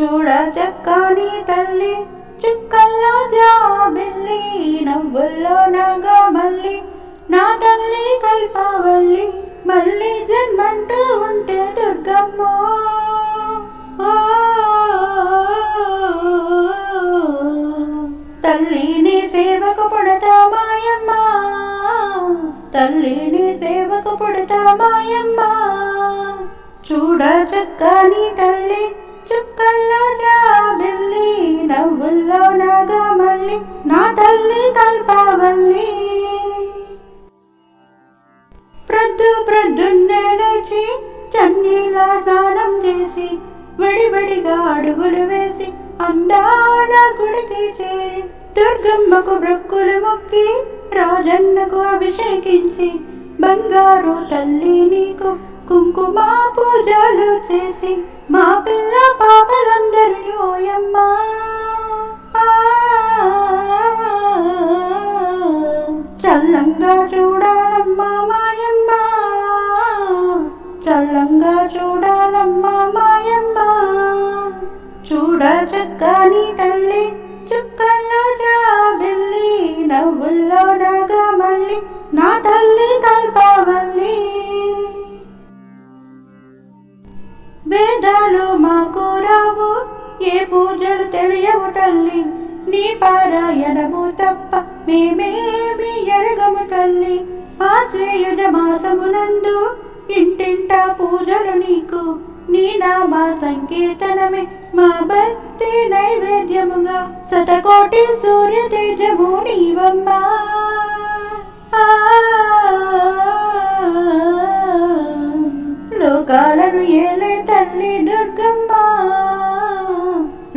చక్కని తల్లి చుక్కల్లో జాబిల్లి నవ్వుల్లో నాగా మల్లి నా తల్లి కల్పవల్లి మళ్ళీ జన్మంటూ ఉంటే దుర్గమ్మ. తల్లిని సేవకు పుడతా మాయమ్మ తల్లిని సేవకు పుడతా మాయమ్మ. చూడ చక్కని తల్లి చుక్కల్లో వెళ్ళి నవ్వుల్లో నాగా నా తల్లి కల్పవల్లి ప్రొద్దు ప్రొద్దున్నే లేచి చన్నీలా స్నానం చేసి విడిబడిగా అడుగులు వేసి అందాల గుడికి చేరి దుర్గమ్మకు బ్రొక్కులు మొక్కి రాజన్నకు అభిషేకించి బంగారు తల్లి నీకు కుంకుమ పూజలు చేసి మా పిల్ల చల్లంగా చూడాలమ్మా మాయమ్మ. చల్లంగా చూడాలమ్మా మాయమ్మ. చూడ చక్కని తల్లి చుక్కల్లో జాబిల్లి నవ్వుల్లో నగమల్లి మల్లి నా తల్లి కల్పవల్లి. వేదాలు మాకు రావు ఏ పూజలు తెలియవు తల్లి. నీ పారాయణము తప్ప మేమేమి ఎరగము తల్లి. ఆశ్రయుజ మాసమునందు ఇంటింటా పూజలు నీకు. నీ నామా సంకీర్తనమే మా భక్తి నైవేద్యముగా. శతకోటి సూర్య తేజము నీవమ్మా లోకాలను ఏలే తల్లి దుర్గమ్మ.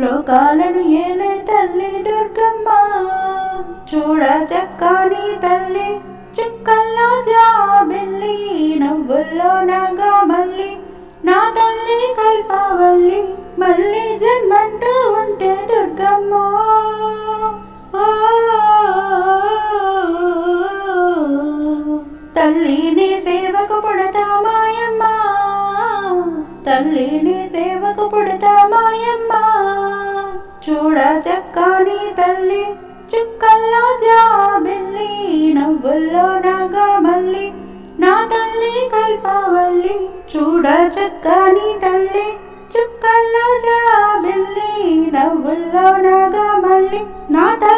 లోకాలను ఏలే తల్లి చూడ చక్కని తల్లి చిక్కల్లో జాబిల్లి నవ్వుల్లో నాగా మల్లి నా తల్లి కల్పవల్లి మళ్ళీ జన్మంటూ ఉంటే దుర్గమ్మ. ఆ, తల్లిని సేవకు పుడతా మాయమ్మ తల్లిని సేవకు పుడతా మాయమ్మ చూడ చక్కని తల్లి చుక్కల్లో జాబిల్లి నవ్వుల్లో నాగా మల్లి నా తల్లి కల్పవల్లి చూడ చక్కని తల్లి చుక్కల్లో జాబిల్లి నవ్వుల్లో నాగా మల్లి నా తల్లి